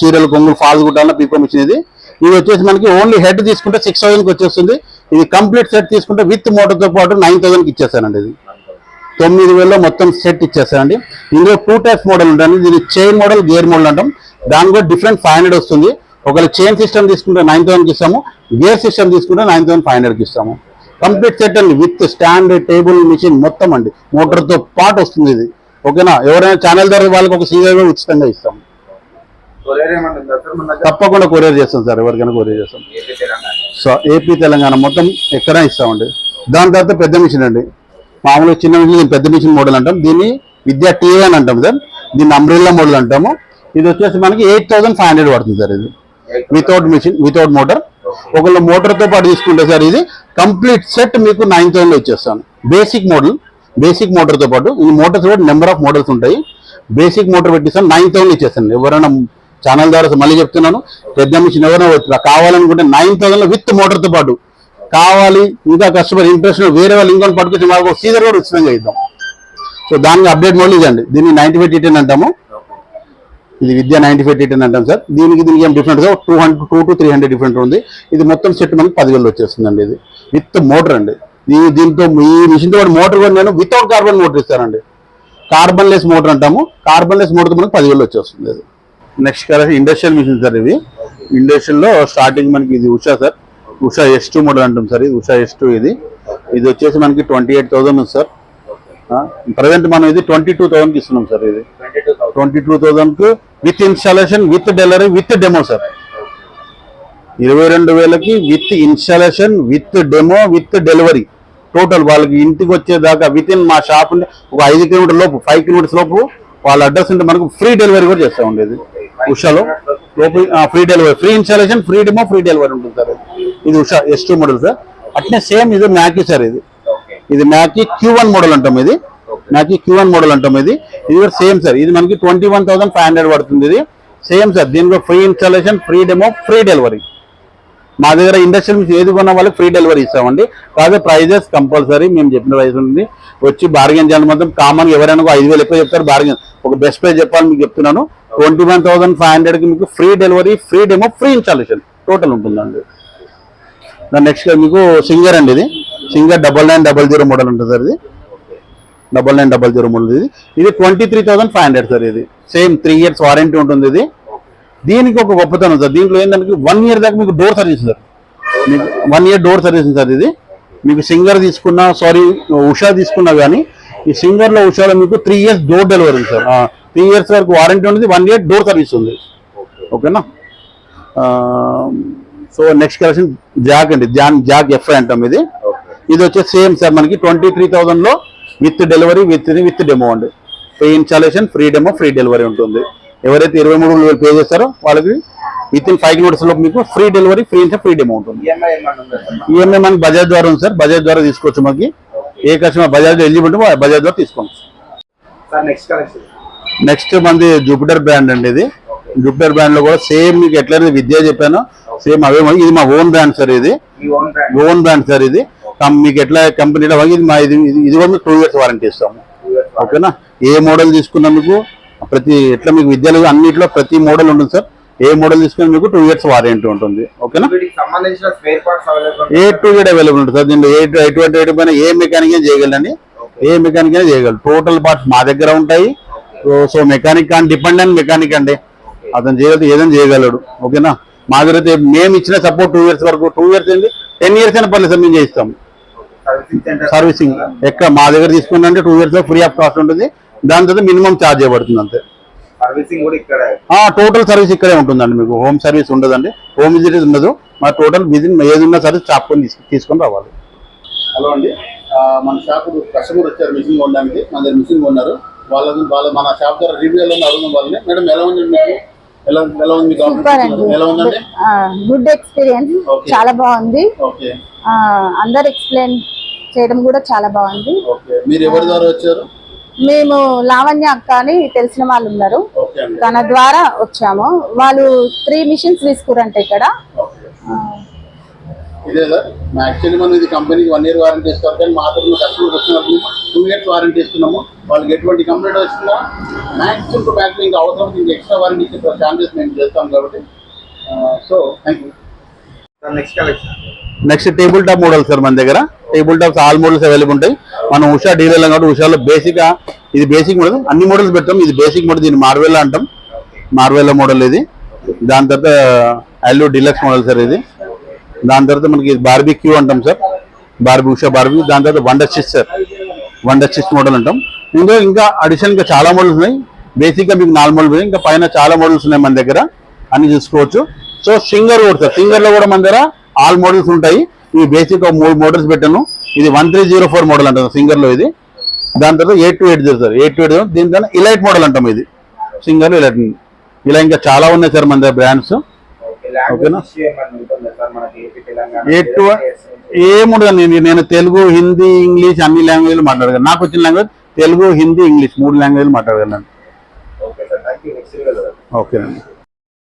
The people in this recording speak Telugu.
చీరలు కొంగులు ఫాల్స్ గుట్టాల పీకో మిషన్ ఇది. ఇది వచ్చేసి మనకి ఓన్లీ హెడ్ తీసుకుంటే సిక్స్ థౌసండ్కి వచ్చేస్తుంది. ఇది కంప్లీట్ సెట్ తీసుకుంటే విత్ మోటార్తో పాటు నైన్ థౌసండ్కి ఇచ్చేస్తానండి ఇది. తొమ్మిది వేలలో మొత్తం సెట్ ఇచ్చేస్తానండి. ఇందులో టూ టైప్స్ మోడల్ ఉంటుంది దీన్ని చైన్ మోడల్ గేర్ మోడల్ అంటాం. దాని కూడా డిఫరెంట్ ఫైవ్ హండ్రెడ్ వస్తుంది. ఒకవేళ చైన్ సిస్టమ్ తీసుకుంటే నైన్ థౌసండ్కి ఇస్తాము. గేర్ సిస్టమ్ తీసుకుంటే నైన్ థౌసండ్ ఫైవ్ హండ్రెడ్కి ఇస్తాము. కంప్లీట్ సెట్ అండి. విత్ స్టాండ్ టేబుల్ మిషన్ మొత్తం అండి. మోటార్తో పాటు వస్తుంది ఇది. ఓకేనా ఎవరైనా ఛానల్ ద్వారా వాళ్ళకి ఒక సీజర్ ఉచితంగా ఇస్తాం కొరియర్ ఏమన్నా ఉందా సార్ మన దగ్గర తప్పకుండా కొరియర్ చేస్తాం సార్ ఎవరికైనా కొరియర్ చేస్తాం. సో ఏపీ తెలంగాణ మొత్తం ఎక్కడైనా ఇస్తామండి. దాని తర్వాత పెద్ద మిషన్ అండి. మామూలుగా చిన్న మిషన్ పెద్ద మిషన్ మోడల్ అంటాం. దీన్ని విద్యా టీవీ అని అంటాం సార్. దీన్ని అంబ్రిల్లా మోడల్ అంటాము. ఇది వచ్చేసి మనకి ఎయిట్ థౌసండ్ ఫైవ్ హండ్రెడ్ పడుతుంది సార్ ఇది. వితౌట్ మిషన్ వితౌట్ మోటార్ ఒకళ్ళు మోటార్తో పాటు తీసుకుంటే సార్ ఇది కంప్లీట్ సెట్ మీకు నైన్ థౌసండ్ ఇచ్చేస్తాను. బేసిక్ మోడల్ బేసిక్ మోటార్తో పాటు. ఈ మోటార్స్ కూడా నెంబర్ ఆఫ్ మోడల్స్ ఉంటాయి. బేసిక్ మోటార్ పెట్టిస్తాను నైన్ థౌసండ్ ఇచ్చేస్తాను. ఎవరైనా ఛానల్ ద్వారా మళ్ళీ చెప్తున్నాను. పెద్ద మిషన్ ఎవరైనా వచ్చినా కావాలనుకుంటే నైన్ థౌసండ్లో విత్ మోటార్తో పాటు. కావాలి ఇంకా కస్టమర్ ఇంట్రెస్ట్ వేరే వాళ్ళు ఇంకొని పట్టుకొచ్చి మాకు సీజర్ కూడా ఉచితంగా ఇద్దాం. సో దానికి అప్డేట్ మోడల్ ఇదండి దీన్ని నైన్టీ ఫైవ్ టీటెన్ అంటాము. ఇది విద్య నైన్టీ ఫైవ్ టీటెన్ అంటాం సార్. దీనికి దీనికి ఏం different sir two hundred two to three hundred different ఉంది. ఇది మొత్తం సెట్ మనకి పదివేలు వచ్చేస్తుందండి ఇది. విత్ మోటార్ అండి. ఈ దీంతో ఈ మిషన్తో మోటార్ కూడా నేను వితౌట్ కార్బన్ మోటార్ ఇస్తానండి. కార్బన్ లెస్ మోటార్ అంటాము. కార్బన్ లెస్ మోటార్ మనకి పదివేలు వచ్చేస్తుంది అది. Next colour industrial machine sir ఇది. ఇండస్ట్రియల్లో స్టార్టింగ్ మనకి ఇది Usha sir Usha S two model అంటాం సార్ ఇది ఉషా ఎస్ టూ ఇది. ఇది వచ్చేసి మనకి ట్వంటీ ఎయిట్ థౌసండ్ ఉంది సార్ ప్రజెంట్ మనం ఇది ట్వంటీ టూ థౌసండ్ ఇస్తున్నాం సార్ ఇది. Twenty two థౌసండ్కు with installation with delivery with demo sir ఇరవై రెండు వేలకి with installation with demo with delivery total వాళ్ళకి ఇంటికి వచ్చేదాకా విత్ ఇన్ మా షాప్ ఒక ఐదు కిలోమీటర్ లోపు ఫైవ్ కిలోమీటర్స్ లోపు వాళ్ళ అడ్రస్ ఉంటే మనకు ఫ్రీ డెలివరీ కూడా చేస్తూ ఉండేది. ఉషాలో? Free delivery free installation free demo free delivery ఉంటుంది సార్ ఇది. Usha S two model sir. అట్నే సేమ్ ఇది మ్యాకీ సార్ ఇది. ఇది మ్యాకీ క్యూ వన్ మోడల్ అంటాం ఇది. మ్యాకీ క్యూ వన్ మోడల్ అంటాం ఇది. ఇది కూడా సేమ్ సార్. ఇది మనకి twenty one thousand five hundred పడుతుంది ఇది. Same sir. దీనిలో free installation free demo free delivery మా దగ్గర ఇండస్ట్రియల్ నుంచి ఏది కొన్న వాళ్ళకి ఫ్రీ డెలివరీ ఇస్తామండి. కాకపోతే ప్రైజెస్ కంపల్సరీ మేము చెప్పిన ప్రైస్ ఉంది. వచ్చి బార్గెన్ చేయాలి మొత్తం కామన్ ఎవరైనా ఐదు వేలు ఎక్కువ చెప్తారు. బార్గెన్ ఒక బెస్ట్ ప్రైస్ చెప్పాలి మీకు చెప్తున్నాను. ట్వంటీ వన్ థౌసండ్ ఫైవ్ హండ్రెడ్కి మీకు free delivery free demo free installation total ఉంటుందండి. దాని నెక్స్ట్ మీకు సింగర్ అండి ఇది. Singer double nine double zero model ఉంటుంది సార్ ఇది. Double nine double zero model ఇది. ఇది twenty three thousand five hundred sir ఇది. సేమ్ త్రీ ఇయర్స్ వారంటీ ఉంటుంది ఇది. దీనికి ఒక గొప్పతనం సార్. దీంట్లో ఏంటంటే వన్ ఇయర్ దాకా మీకు డోర్ సర్వీస్ సార్. మీకు one year door service sir ఇది. మీకు సింగర్ తీసుకున్నా సారీ ఉషా తీసుకున్నా కానీ ఈ సింగర్లో ఉషాలో మీకు three years door delivery sir. Three years వరకు వారంటీ ఉంది వన్ ఇయర్ డోర్ సర్వీస్ ఉంది. ఓకేనా? సో నెక్స్ట్ కలెక్షన్ జాక్ అండి జాన్ జాక్ ఎఫ్ఐ అంటాం ఇది. ఇది వచ్చేసి సేమ్ సార్ మనకి twenty three థౌసండ్లో with delivery with with demo అండి. Free installation free demo free delivery ఉంటుంది. ఎవరైతే ఇరవై మూడు వేలు పే చేస్తారో వాళ్ళకి విత్ ఇన్ ఫైవ్ కిలోమీటర్స్లో మీకు free delivery free insta free demo ఉంటుంది. EMI sir? ఈఎంఐ మనకి బజాజ్ ద్వారా ఉంది సార్. బజాజ్ ద్వారా తీసుకోవచ్చు మాకు. ఏ కస్టమర్ బజాజ్ ఎలిజిబుల్ బజాజ్ ద్వారా తీసుకోండి. సార్ నెక్స్ట్ మంది జూపిటర్ బ్రాండ్ అండి ఇది. జూపిటర్ బ్రాండ్లో కూడా సేమ్ మీకు ఎట్లయితే విద్య చెప్పానో. సేమ్ అవే మాకు- ఇది మా ఓన్ బ్రాండ్ సార్ ఇది. ఓన్ బ్రాండ్ సార్ ఇది. మీకు ఎట్లా కంపెనీలో ఇది మా ఇది ఇది- కూడా టూ ఇయర్స్ వారంటీ ఇస్తాము. ఓకేనా ఏ మోడల్ తీసుకున్నా మీకు ప్రతి ఎట్లా మీకు విద్యలు అన్నిట్లో ప్రతి మోడల్ ఉంటుంది సార్ ఏ మోడల్ తీసుకున్నా మీకు టూ ఇయర్స్ వారంటీ ఉంటుంది. ఓకేనా ఏ టు గేట్ అవైలబుల్ ఉంటుంది సార్ దీంట్లో ఏ ఎటువంటి ఏ మెకానిక్ అయినా చేయగలండి ఏ మెకానిక్ అయినా చేయగలరు. టోటల్ పార్ట్స్ మా దగ్గర ఉంటాయి. సో- సో మెకానిక్ కానీ డిపెండెంట్ మెకానిక్ అండి. అతను చేయగలిగితే ఏదైనా చేయగలడు. ఓకేనా? మా దగ్గర అయితే మేము ఇచ్చిన సపోర్ట్ టూ ఇయర్స్ వరకు టూ ఇయర్స్ ఏంటి టెన్ ఇయర్స్ అయినా పర్లేదు సార్ మేము చేయిస్తాం. సర్వీసింగ్ ఎక్కడ? మా దగ్గర తీసుకున్నంటే two years free of cost ఉంటుంది. దాని తర్వాత మినిమం ఛార్జ్ చేయబడుతుంది అంతే. సర్వీసింగ్ కూడా ఇక్కడ. టోటల్ సర్వీస్ ఇక్కడే ఉంటుందండి మీకు. హోమ్ సర్వీస్ ఉండదండి. హోమ్ విజిట్ ఉండదు. మా టోటల్ విజిట్ ఏది ఉన్నా సరే చాపుకొని తీసుకొని రావాలి. హలో అండి. మన షాప్ కస్టమర్ వచ్చారు మిషన్ కొనడానికి. మన దగ్గర మిషన్ కొన్నారు. వాళ్ళని వాళ్ళ మన షాప్ ద్వారా రివ్యూ ఎలా అడుగుదాం వాళ్ళని మేడం ఎలా ఉంది మీకు ఎలా ఎలా ఉంది మీకు సూపర్ అండి. ఎలా ఉందండి? Good experience. చాలా బాగుంది. అందరు ఎక్స్ప్లెయిన్ చేయడం కూడా చాలా బాగుంది. ఓకే మీరు ఎవరి ద్వారా వచ్చారు? మేము లావణ్య అక్క అని తెలిసిన వాళ్ళు ఉన్నారు. తన ద్వారా వచ్చాము. వాళ్ళు త్రీ మిషన్స్ తీసుకురంట ఇక్కడ. ఇదే సార్. యాక్చువల్లీ మనం ఇది కంపెనీకి వన్ ఇయర్ వారంటీ ఇస్తారు కానీ మా దగ్గర కస్టమర్కి వచ్చినప్పుడు టూ ఇయర్స్ వారంటీ ఇస్తున్నాము. వాళ్ళకి ఎటువంటి కంప్లైంట్ వచ్చినా మ్యాక్సిమం టు మ్యాక్సిమం ఇంకా అవసరం ఇంకా ఎక్స్ట్రా వారంటీ ఇచ్చే ఛాన్సెస్ మేము చేస్తాం కాబట్టి so thank you sir next collection next table top model sir మన దగ్గర. Table tops all models available ఉంటాయి. మనం ఉషా డీలర్ కాబట్టి ఉషాలో బేసిక్ ఇది బేసిక్ మోడల్ అన్ని మోడల్స్ పెడతాం. ఇది బేసిక్ మోడల్ దీన్ని మార్వెల్లా అంటాం. మార్వెల్లా మోడల్ ఇది. దాని తర్వాత అల్లు డిలక్స్ మోడల్ సార్ ఇది. దాని తర్వాత మనకి బార్బీ క్యూ అంటాం సార్. బార్బీ ఉషా బార్బీ దాని తర్వాత వండర్ చిస్ సార్. వండర్ చిస్ మోడల్ అంటాం. ఇంకా ఇంకా అడిషనల్గా చాలా మోడల్స్ ఉన్నాయి. బేసిక్గా మీకు నాలుగు మోడల్స్ ఇంకా పైన చాలా మోడల్స్ ఉన్నాయి మన దగ్గర. అన్ని చూసుకోవచ్చు. సో సింగర్ కూడా సార్. సింగర్లో కూడా మన దగ్గర ఆల్ మోడల్స్ ఉంటాయి. ఇవి బేసిక్ మూడు మోడల్స్ పెట్టాను. ఇది one three zero four model అంటాం. సింగర్లో ఇది. దాని తర్వాత eight two eight zero sir. Eight two eight zero దీని తర్వాత ఇలైట్ మోడల్ అంటాం ఇది. సింగర్ ఇలైట్ ఇలా ఇంకా చాలా ఉన్నాయి సార్ మన దగ్గర బ్రాండ్స్ ఓకేనా? ఇష్యూ ఏమన్నా ఉంటుందా సార్? మనకి ఏపీ తెలంగాణ ఎటు ఏముండదు నేను నేను తెలుగు హిందీ ఇంగ్లీష్ అన్ని లాంగ్వేజ్లు మాట్లాడగలను. నాకు వచ్చిన లాంగ్వేజ్ తెలుగు హిందీ ఇంగ్లీష్ మూడు లాంగ్వేజ్లు మాట్లాడగలను. ఓకేనండి.